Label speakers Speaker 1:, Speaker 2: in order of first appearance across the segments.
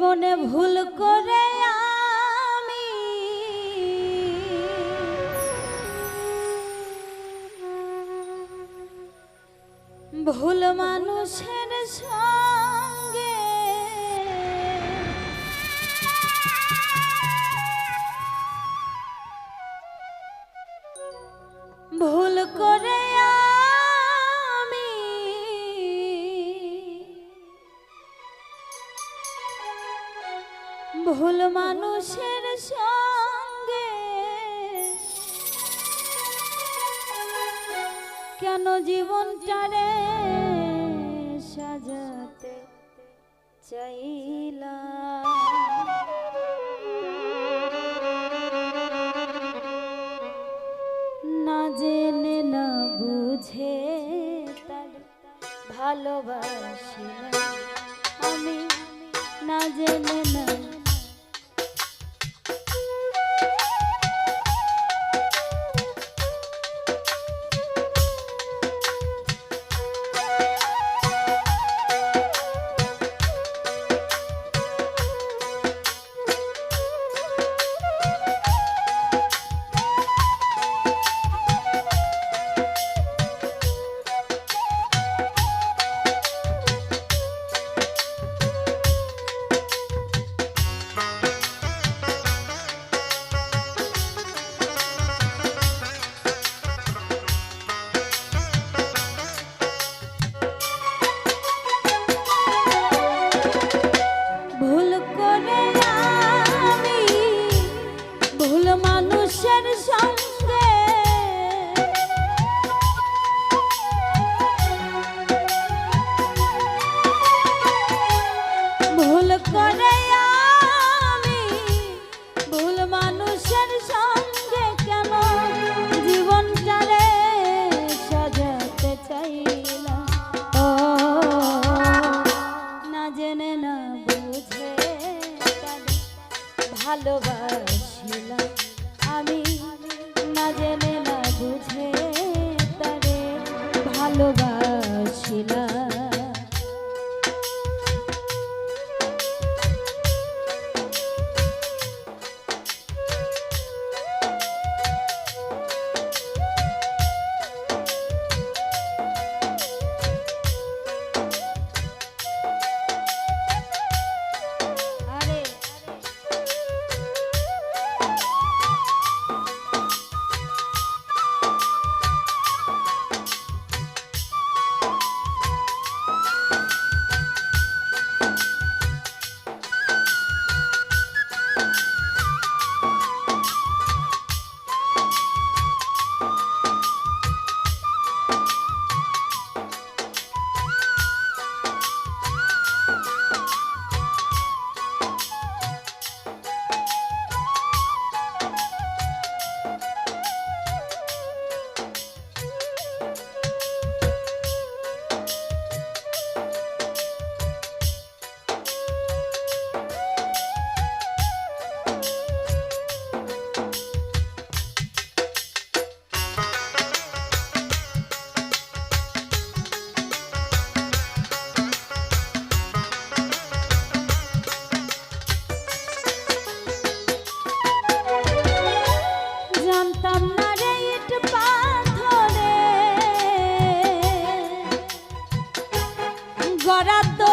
Speaker 1: জীবনে ভুল করে আমি। ভুল মানুষের সব সঙ্গে। কেন জীবন চারে সাজাতে চাইলা? না জেনে না বুঝে ভালোবাসি আমি না জেনে corazón.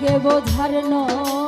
Speaker 1: লাগে বোঝার নয়।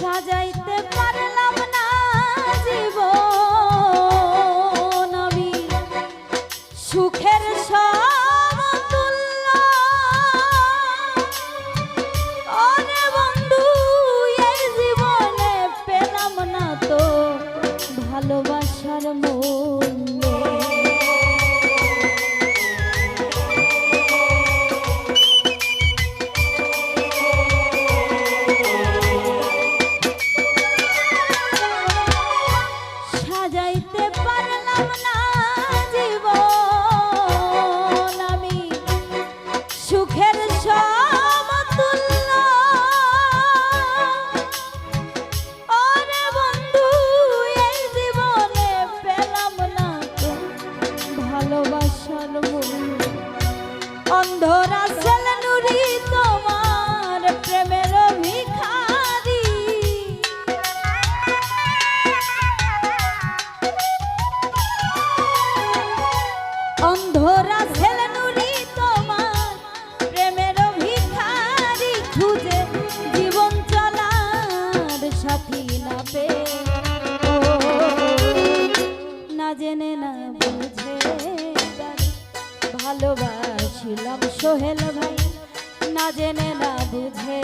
Speaker 1: সাজাইতে পারলাম না জীবন। অন্ধরা তোমার প্রেমের খুঁজে না জেনে না বুঝে ভালোবাসিলাম সোহেল ভাই, না জেনে না বুঝে